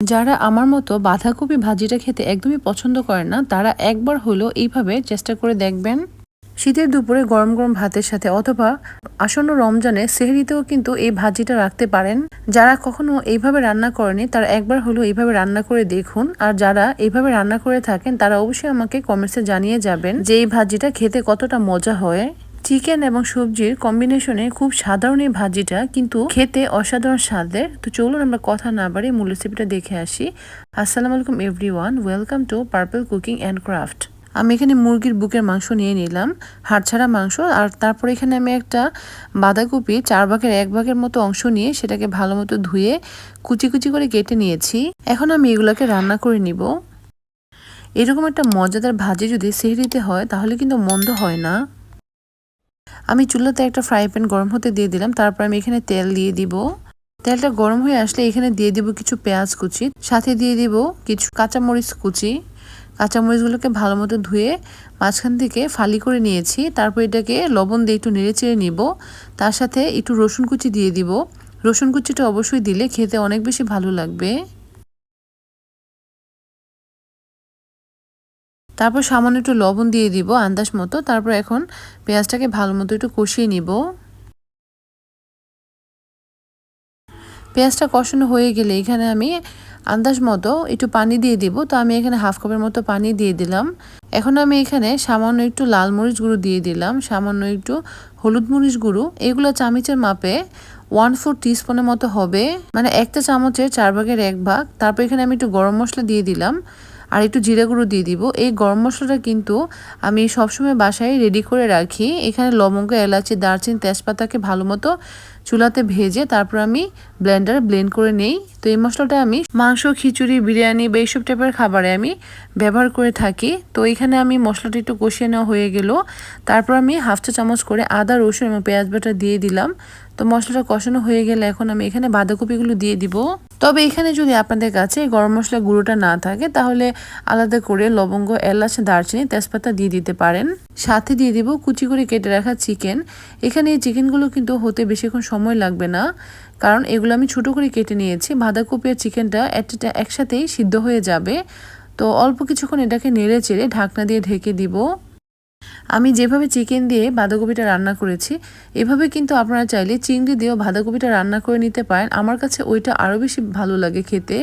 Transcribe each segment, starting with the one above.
যারা আমার মতো বাঁধাকপি ভাজিটা খেতে একদমই পছন্দ করে না, তারা একবার হলো এইভাবে চেষ্টা করে দেখবেন। শীতের দুপুরে গরম গরম ভাতের সাথে অথবা আসন্ন রমজানে সেহরিতেও কিন্তু এই ভাজিটা রাখতে পারেন। যারা কখনো এইভাবে রান্না করেনি, তারা একবার হলো এইভাবে রান্না করে দেখুন। আর যারা এইভাবে রান্না করে থাকেন, তারা অবশ্যই আমাকে কমেন্টসে জানিয়ে যাবেন যে এই ভাজিটা খেতে কতটা মজা হয়। চিকেন এবং সবজির কম্বিনেশনে খুব সাধারণ এই ভাজিটা কিন্তু খেতে অসাধারণ স্বাদের। তো চলুন আমরা কথা না বাড়ি মূল রেসিপিটা দেখে আসি। আসসালামু আলাইকুম everyone welcome to purple cooking and craft আমি এখানে মুরগির বুকের মাংস নিয়ে নিলাম, হাড় ছাড়া মাংস, আর তারপর এখানে আমি একটা বাঁধাকপি চার ভাগের এক ভাগের মতো অংশ নিয়ে সেটাকে ভালো মতো ধুয়ে কুচি কুচি করে কেটে নিয়েছি। এখন আমি এগুলোকে রান্না করে নিব। এরকম একটা মজাদার ভাজি যদি সেহরিতে হয়, তাহলে কিন্তু মন্দ হয় না। আমি চুলাতে একটা ফ্রাই প্যান গরম হতে দিয়ে দিলাম, তারপর আমি এখানে তেল দিয়ে দিব। তেলটা গরম হয়ে আসলে এখানে দিয়ে দিব কিছু পেঁয়াজ কুচি, সাথে দিয়ে দিব কিছু কাঁচামরিচ কুচি। কাঁচামরিচগুলোকে ভালো মতো ধুয়ে মাঝখান থেকে ফালি করে নিয়েছি, তারপর এটাকে লবণ দিয়ে একটু নেড়ে চেড়ে নিব। তার সাথে একটু রসুন কুচি দিয়ে দিব। রসুন কুচিটা অবশ্যই দিলে খেতে অনেক বেশি ভালো লাগবে। তারপর সামান্য একটু লবণ দিয়ে দিব আন্দাজ মতো। তারপর এখন পেঁয়াজটাকে ভালো মতো একটু কষিয়ে নিব। পেঁয়াজটা কষানো হয়ে গেলে এখানে আমি আন্দাজ মতো একটু পানি দিয়ে দিব। তো আমি এখানে হাফ কাপের মতো পানি দিয়ে দিলাম। এখন আমি এখানে সামান্য একটু লাল মরিচ গুঁড়ো দিয়ে দিলাম। সামান্য একটু হলুদ মরিচ গুঁড়ো। এগুলো চামিচের মাপে ওয়ান ফোর টিস্পুনের মতো হবে। মানে একটা চামচের চার ভাগের এক ভাগ। তারপর এখানে আমি একটু গরম মশলা দিয়ে দিলাম। আর একটু জিরে গুঁড়ো দিয়ে দিব। এই গরম মশলাটা কিন্তু আমি সবসময় বাসায় রেডি করে রাখি। এখানে লবঙ্গ, এলাচি, দারচিনি, তেজপাতাকে ভালো মতো চুলাতে ভেজে তারপর আমি ব্লেন্ডারে ব্লেন্ড করে নেই। তো এই মশলাটা আমি মাংস, খিচুড়ি, বিরিয়ানি বা এইসব টাইপের খাবারে আমি ব্যবহার করে থাকি। তো এখানে আমি মশলাটা একটু কষিয়ে নেওয়া হয়ে গেল। তারপর আমি হাফ চা চামচ করে আদা, রসুন এবং পেঁয়াজ বাটা দিয়ে দিলাম। তো মশলাটা কষানো হয়ে গেলে এখন আমি এখানে বাঁধাকপিগুলো দিয়ে দিব। তবে এখানে যদি আপনাদের কাছে গরম মশলা গুঁড়োটা না থাকে, তাহলে আলাদা করে লবঙ্গ, এলাচ, দারচিনি, তেজপাতা দিয়ে দিতে পারেন। সাথে দিয়ে দিব কুচি করে কেটে রাখা চিকেন। এখানে এই চিকেনগুলো কিন্তু হতে বেশিক্ষণ সময় লাগবে না। কারণ এগুলো আমি ছোটো করে কেটে নিয়েছি। বাঁধাকপি আর চিকেনটা একটা একসাথেই সিদ্ধ হয়ে যাবে। তো অল্প কিছুক্ষণ এটাকে নেড়ে চেড়ে ঢাকনা দিয়ে ঢেকে দিব। আমি যেভাবে চিকেন দিয়ে বাঁধাকপিটা রান্না করেছি, এভাবে কিন্তু আপনারা চাইলে চিংড়ি দিয়েও বাঁধাকপিটা রান্না করে নিতে পারেন। আমার কাছে ওইটা আরও বেশি ভালো লাগে খেতে।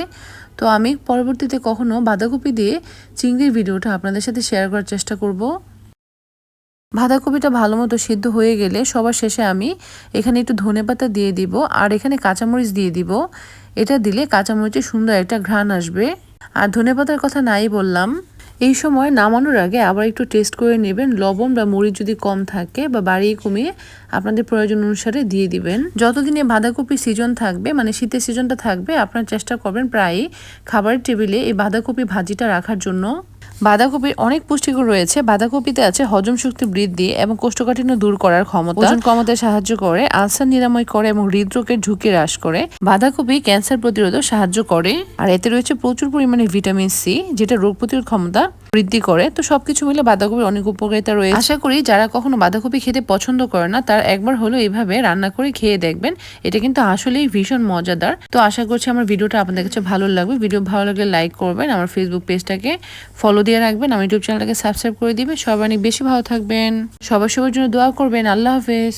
তো আমি পরবর্তীতে কখনও বাঁধাকপি দিয়ে চিংড়ির ভিডিওটা আপনাদের সাথে শেয়ার করার চেষ্টা করব। বাঁধাকপিটা ভালো মতো সিদ্ধ হয়ে গেলে সবার শেষে আমি এখানে একটু ধনে পাতা দিয়ে দিব আর এখানে কাঁচামরিচ দিয়ে দিব। এটা দিলে কাঁচামরিচের সুন্দর একটা ঘ্রাণ আসবে। আর ধনে পাতার কথা নাই বললাম, এই সময় নামানোর আগে আবার একটু টেস্ট করে নেবেন। লবণ বা মরিচ যদি কম থাকে বা বাড়িয়ে কমিয়ে আপনাদের প্রয়োজন অনুসারে দিয়ে দিবেন। যতদিনে বাঁধাকপি সিজন থাকবে মানে শীতের সিজনটা থাকবে, আপনারা চেষ্টা করবেন প্রায়ই খাবারের টেবিলে এই বাঁধাকপি ভাজিটা রাখার জন্য। বাঁধাকপির অনেক পুষ্টিগুণ রয়েছে। বাঁধাকপিতে আছে হজম শক্তি বৃদ্ধি এবং কোষ্ঠকাঠিন্য দূর করার ক্ষমতা। ওজন কমাতে সাহায্য করে, আলসার নিরাময় করে এবং হৃদরোগের ঝুঁকি হ্রাস করে। বাঁধাকপি ক্যান্সার প্রতিরোধে সাহায্য করে। আর এতে রয়েছে প্রচুর পরিমাণে ভিটামিন সি, যেটা রোগ প্রতিরোধ ক্ষমতা বৃদ্ধি করে। তো সবকিছু মিলে বাঁধাকপির অনেক উপকারিতা রয়েছে। আশা করি যারা কখনো বাঁধাকপি খেতে পছন্দ করে না, তার একবার হলো এইভাবে রান্না করে খেয়ে দেখবেন। এটা কিন্তু আসলেই ভীষণ মজাদার। তো আশা করছি আমার ভিডিওটা আপনাদের কাছে ভালো লাগবে। ভিডিও ভালো লাগলে লাইক করবেন। আমার ফেসবুক পেজটাকে ফলো দিয়ে রাখবেন, আমার ইউটিউব চ্যানেলটাকে সাবস্ক্রাইব করে দিবেন। সবাই অনেক বেশি ভালো থাকবেন। সবার সবার জন্য দোয়া করবেন। আল্লাহ হাফেজ।